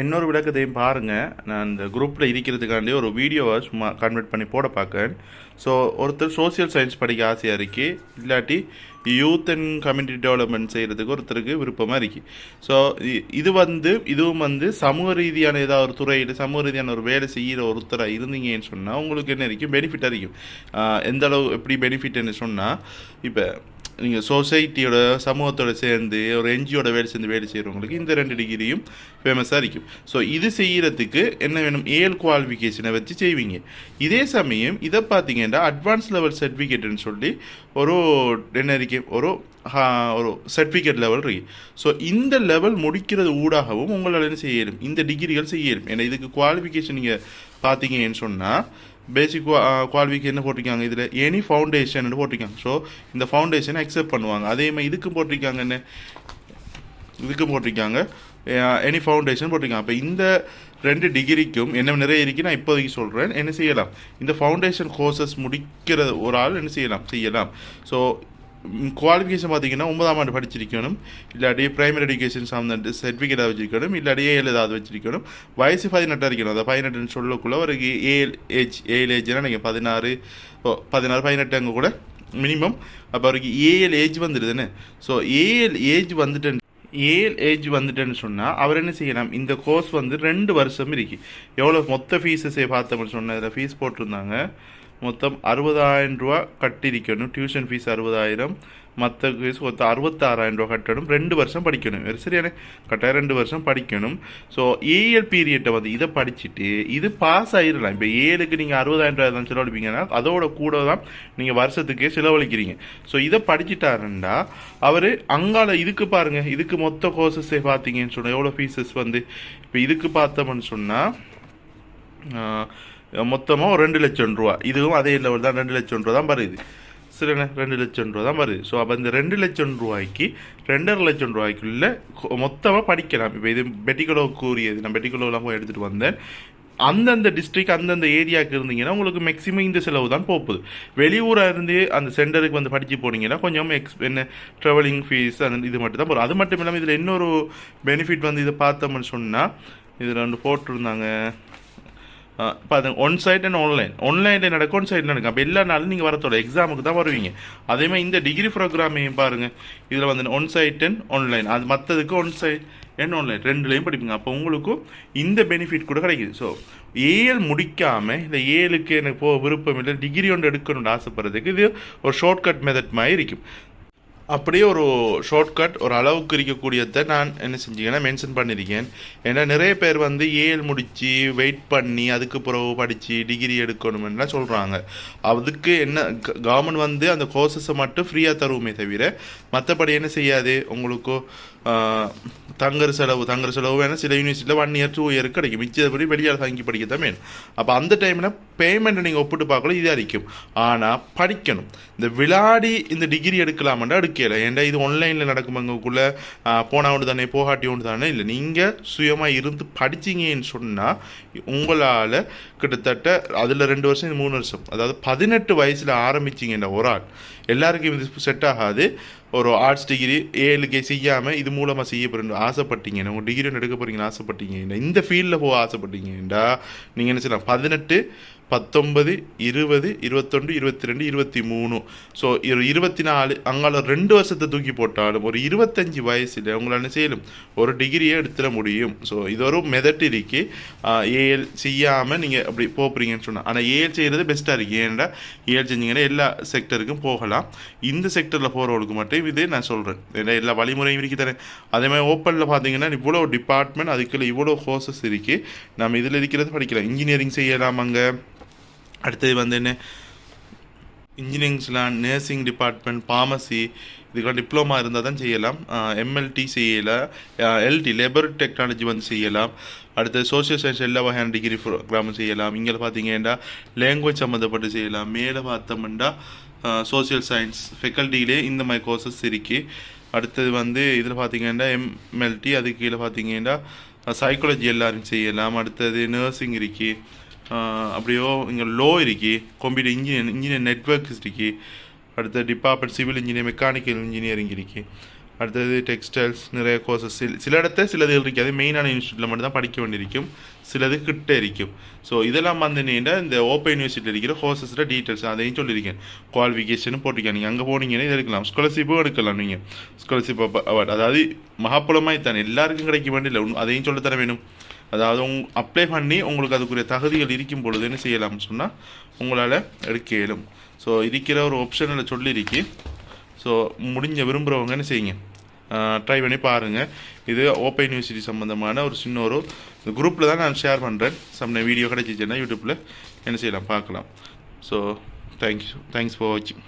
இன்னொரு விளக்கத்தையும் பாருங்கள் நான் இந்த குரூப்பில் இருக்கிறதுக்காண்டி ஒரு வீடியோவை சும்மா கன்வெர்ட் பண்ணி போட பார்க்கேன் ஸோ ஒருத்தர் சோஷியல் சயின்ஸ் படிக்க ஆசையாக இருக்கு இல்லாட்டி யூத் அண்ட் கம்யூனிட்டி டெவலப்மெண்ட் செய்கிறதுக்கு ஒருத்தருக்கு விருப்பமாக இருக்கு. ஸோ இது வந்து இதுவும் வந்து சமூக ரீதியான ஏதாவது ஒரு துறையில் சமூக ரீதியான ஒரு வேலை செய்கிற ஒருத்தராக இருந்தீங்கன்னு சொன்னால் உங்களுக்கு என்ன இருக்கும்? பெனிஃபிட்டாக இருக்கும். எந்த அளவு எப்படி பெனிஃபிட்னு சொன்னால் இப்போ நீங்கள் சொசைட்டியோட சமூகத்தோட சேர்ந்து ஒரு என்ஜியோட வேலை சேர்ந்து வேலை செய்கிறவங்களுக்கு இந்த ரெண்டு டிகிரியும் ஃபேமஸாக இருக்கும். ஸோ இது செய்கிறதுக்கு என்ன வேணும்? ஏல் குவாலிஃபிகேஷனை வச்சு செய்வீங்க. இதே சமயம் இதை பார்த்தீங்கன்னா அட்வான்ஸ் லெவல் சர்டிஃபிகேட்னு சொல்லி ஒரு என்ன இருக்கு? ஒரு ஒரு சர்டிஃபிகேட் லெவல் இருக்கு. ஸோ இந்த லெவல் முடிக்கிறது ஊடாகவும் உங்களால் என்ன செய்ய இந்த டிகிரிகள் செய்யலும் ஏன்னா இதுக்கு குவாலிஃபிகேஷன் நீங்கள் பார்த்தீங்கன்னு சொன்னால் பேசிக் குவாலிஃபிகேஷன் uh, என்ன போட்டிருக்காங்க? இதில் எனி ஃபவுண்டேஷன் போட்டிருக்காங்க. ஸோ இந்த ஃபவுண்டேஷனை அக்செப்ட் பண்ணுவாங்க. அதே மாதிரி இதுக்கும் போட்டிருக்காங்க என்ன? இதுக்கு போட்டிருக்காங்க. எனி ஃபவுண்டேஷன் போட்டிருக்காங்க. அப்போ இந்த ரெண்டு டிகிரிக்கும் என்ன நிறைய இருக்கு? நான் இப்போதைக்கு சொல்கிறேன் என்ன செய்யலாம்? இந்த ஃபவுண்டேஷன் கோர்சஸ் முடிக்கிற ஒரு ஆள் என்ன செய்யலாம்? செய்யலாம். ஸோ குவாலிஃபிகேஷன் பார்த்தீங்கன்னா ஒன்பதாம் ஆண்டு படிச்சிருக்கணும். இல்லாட்டி பிரைமரி எஜுகேஷன் சார்ந்த சர்டிஃபிகேட் வச்சிருக்கணும். இல்லாட்டி ஏழு ஏதாவது வச்சிருக்கணும். வயசு பதினெட்டாக இருக்கணும். அதை பதினெட்டுன்னு சொல்லக்குள்ள ஒரு ஏஎல் ஏஜ் ஏஎல் ஏஜ்னா நீங்கள் பதினாறு ஓ பதினாறு பதினெட்டு அங்கே கூட மினிமம் அப்போ அவருக்கு ஏஎல் ஏஜ் வந்துடுதுன்னு ஸோ ஏஎல் ஏஜ் வந்துட்டு ஏஎல் ஏஜ் வந்துட்டேன்னு சொன்னால் அவர் என்ன செய்யலாம்? இந்த கோர்ஸ் வந்து ரெண்டு வருஷம் இருக்குது எவ்வளோ மொத்த ஃபீஸஸே பார்த்தோம்னு சொன்னதில் ஃபீஸ் போட்டிருந்தாங்க. மொத்தம் அறுபதாயிரம் ரூபா கட்டியிருக்கணும். டியூஷன் ஃபீஸ் அறுபதாயிரம். மற்ற ஃபீஸ் மொத்தம் அறுபத்தாறாயிரம் ரூபா கட்டணும். ரெண்டு வருஷம் படிக்கணும். சரியான. கட்டாயம் ரெண்டு வருஷம் படிக்கணும். ஸோ ஏஎல் பீரியட்டை வந்து இதை படிச்சுட்டு இது பாஸ் ஆயிடலாம். இப்போ ஏழுக்கு நீங்கள் அறுபதாயிரம் ரூபாய் தான் செலவழிப்பீங்கன்னா அதோட கூட தான் நீங்கள் வருஷத்துக்கே செலவழிக்கிறீங்க. ஸோ இதை படிச்சுட்டாருண்டா அவர் அங்கால இதுக்கு பாருங்கள் இதுக்கு மொத்த கோர்சஸே பார்த்தீங்கன்னு சொன்னால் எவ்வளோ ஃபீஸஸ் வந்து? இப்போ இதுக்கு பார்த்தோம்னு சொன்னால் மொத்தமாக ஒரு ரெண்டு லட்சம் ரூபா. இதுவும் அதே லெவல் தான் ரெண்டு லட்சம் ரூபா தான் வருது. சரிண்ணே ரெண்டு லட்சம் ரூபா தான் வருது. ஸோ அப்போ இந்த ரெண்டு லட்சம் ரூபாய்க்கு ரெண்டரை லட்சம் ரூபாய்க்குள்ள மொத்தமாக படிக்கலாம். இப்போ இது பெட்டிக்குலோ கூறியது. நான் பெட்டிக்குலோலாம் போய் எடுத்துகிட்டு வந்தேன். அந்தந்த டிஸ்ட்ரிக்ட் அந்தந்த ஏரியாவுக்கு இருந்தீங்கன்னா உங்களுக்கு மேக்ஸிமம் இந்த செலவு தான் போகுது. வெளியூராக இருந்து அந்த சென்டருக்கு வந்து படித்து போனீங்கன்னா கொஞ்சம் எக்ஸ் என்ன ட்ராவலிங் ஃபீஸ் அந்த இது மட்டும் தான் அது மட்டும் இல்லாமல் இதில் இன்னொரு பெனிஃபிட் வந்து இதை பார்த்தோம்னு சொன்னால் இதில் வந்து போட்டிருந்தாங்க. பாருங்க ஒன் சைட் அண்ட் ஆன்லைன் ஆன்லைனில் நடக்கும் ஒன் சைடில் நடக்கும் அப்போ எல்லா நாளும் நீங்கள் வரத்தோட எக்ஸாமுக்கு தான் வருவீங்க அதே மாதிரி இந்த டிகிரி ப்ரோக்ராமையும் பாருங்கள் இதில் வந்து ஒன் சைட் அண்ட் ஆன்லைன் அது மற்றதுக்கு ஒன் சைட் அண்ட் ஆன்லைன் ரெண்டுலேயும் படிப்பீங்க அப்போ உங்களுக்கும் இந்த பெனிஃபிட் கூட கிடைக்குது ஸோ ஏஎல் முடிக்காமல் இந்த ஏழுக்கு எனக்கு போக விருப்பம் இல்லை டிகிரி ஒன்று எடுக்கணும்னு ஆசைப்படுறதுக்கு இது ஒரு ஷார்ட்கட் மெத்தட் மாதிரி இருக்கும் அப்படியே ஒரு ஷார்ட்கட் ஒரு அளவுக்கு இருக்கக்கூடியதை நான் என்ன செஞ்சீங்கன்னா மென்ஷன் பண்ணியிருக்கேன் ஏன்னா நிறைய பேர் வந்து ஏஎல் முடித்து வெயிட் பண்ணி அதுக்கு பிறகு படித்து டிகிரி எடுக்கணும்லாம் சொல்கிறாங்க அதுக்கு என்ன கவர்மெண்ட் வந்து அந்த கோர்சஸை மட்டும் ஃப்ரீயாக தருவோமே தவிர மற்றபடி என்ன செய்யாது? உங்களுக்கு தங்குற செலவு தங்குற செலவு வேணால் சில யூனிவர்சிட்டியில் ஒன் இயர் டூ இயருக்கு கிடைக்கும். மிச்சப்படி வெளியால் தங்கி படிக்க தான் வேணும். அப்போ அந்த டைமில் பேமெண்ட்டை நீங்கள் ஒப்பிட்டு பார்க்கல இதாக இருக்கும் ஆனால் படிக்கணும். இந்த விளாடி இந்த டிகிரி எடுக்கலாமாண்டா ஏன்டா இது ஆன்லைனில் நடக்குமங்கக்குள்ளே போனா ஒன்று தானே போகாட்டி ஒன்று தானே? இல்லை நீங்கள் சுயமாக இருந்து படிச்சீங்கன்னு சொன்னால் உங்களால் கிட்டத்தட்ட அதில் ரெண்டு வருஷம் இது மூணு வருஷம். அதாவது பதினெட்டு வயசில் ஆரம்பிச்சிங்கன்ற ஒரு ஆள். எல்லாருக்கும் இது செட் ஆகாது. ஒரு ஆர்ட்ஸ் டிகிரி ஏழுக்கே செய்யாமல் இது மூலமாக செய்ய போகிறேன் ஆசைப்பட்டீங்க உங்கள் டிகிரி ஒன்று எடுக்க போகிறீங்கன்னு ஆசைப்பட்டீங்க இந்த ஃபீல்டில் போக ஆசைப்பட்டீங்கடா நீங்கள் என்ன செய்யலாம் பதினெட்டு பத்தொன்பது இருபது இருபத்தொன்று இருபத்தி ரெண்டு இருபத்தி மூணு ஸோ ஒரு இருபத்தி நாலு அங்கால ரெண்டு வருஷத்தை தூக்கி போட்டாலும் ஒரு இருபத்தஞ்சி வயசில் உங்களால் என்ன செய்யலும் ஒரு டிகிரியே எடுத்துட முடியும் ஸோ இது ஒரு மெதட் இருக்கு ஏஎல் செய்யாமல் நீங்கள் அப்படி போகிறீங்கன்னு சொன்னால் ஆனால் ஏஎல் செய்கிறது பெஸ்ட்டாக இருக்குது ஏன்டா ஏஎல் செஞ்சீங்கன்னா எல்லா செக்டருக்கும் போகலாம் இந்த செக்டரில் போகிறவங்களுக்கு மட்டும் இதே நான் சொல்கிறேன் ஏன்னா எல்லா வழிமுறையும் இருக்கு தானே அதே மாதிரி ஓப்பனில் பார்த்தீங்கன்னா இவ்வளோ டிபார்ட்மெண்ட் அதுக்குள்ள இவ்வளோ கோர்சஸ் இருக்குது நம்ம இதில் இருக்கிறது படிக்கலாம். இன்ஜினியரிங் செய்யலாம் அங்கே. அடுத்தது வந்து என்ன? இன்ஜினியரிங்ஸ்லாம் நர்சிங் டிபார்ட்மெண்ட் ஃபார்மசி இதுக்கெல்லாம் டிப்ளமா இருந்தால் தான் செய்யலாம். எம்எல்டி செய்யலாம் எல்டி லேபர் டெக்னாலஜி வந்து செய்யலாம். அடுத்து சோஷியல் சயின்ஸ் எல்லா வகையான டிகிரி ப்ரோக்ராமும் செய்யலாம். இங்கே பார்த்தீங்கன்னா லாங்குவேஜ் சம்மந்தப்பட்டு செய்யலாம். மேலே பார்த்தோம்னா சோஷியல் சயின்ஸ் ஃபெக்கல்ட்டியிலே இந்த மாதிரி கோர்சஸ் இருக்குது அடுத்தது வந்து இதில் பார்த்தீங்கன்னா எம்எல்டி அதுக்கு கீழே பார்த்தீங்கன்னா சைக்காலஜி எல்லாரும் செய்யலாம். அடுத்தது நர்சிங் இருக்குது அப்படியோ இங்கே லோ இருக்கு கம்ப்யூட்டர் இன்ஜினியர் இன்ஜினியர் நெட்ஒர்க்ஸ் இருக்கு. அடுத்த department civil engineer mechanical engineering இருக்கு. அடுத்தது டெக்ஸ்டைல்ஸ் நிறைய கோர்சஸ் சில இடத்த சிலது இருக்காது மெயினான இன்ஸ்டியூட்டில் மட்டும் தான் படிக்க வேண்டியிருக்கும். சிலது கிட்ட இருக்கும். ஸோ இதெல்லாம் வந்து நீண்ட இந்த ஓப்பன் யூனிவர்சிட்டியில் இருக்கிற கோர்சஸில் டீட்டெயில்ஸ் அதையும் சொல்லியிருக்கேன். குவாலிஃபிகேஷனும் போட்டிருக்கேன். நீங்கள் அங்கே போனீங்கன்னா இது எடுக்கலாம். ஸ்காலர்ஷிப்பும் எடுக்கலாம் நீங்கள் ஸ்காலர்ஷிப் அவார்ட் அதாவது மகாப்புலமாய் தானே எல்லாருக்கும் கிடைக்க வேண்டிய இல்லை அதையும் சொல்லித்தர வேணும். அதாவது உங் அப்ளை பண்ணி உங்களுக்கு அதுக்குரிய தகுதிகள் இருக்கும் பொழுது என்ன செய்யலாம்னு சொன்னால் உங்களால் எடுக்க இயலும். ஸோ இருக்கிற ஒரு ஆப்ஷனில் சொல்லியிருக்கு ஸோ முடிஞ்ச விரும்புகிறவங்க என்ன செய்யுங்க? ட்ரை பண்ணி பாருங்கள் இது ஓப்பன் யூனிவர்சிட்டி சம்மந்தமான ஒரு சின்ன ஒரு குரூப்பில் தான் நான் ஷேர் பண்ணுறேன் சம்ன வீடியோ கிடைச்சிச்சுன்னா யூடியூப்பில் என்ன செய்யலாம்? பார்க்கலாம். ஸோ தேங்க்யூ தேங்க்ஸ் ஃபார் வாட்சிங்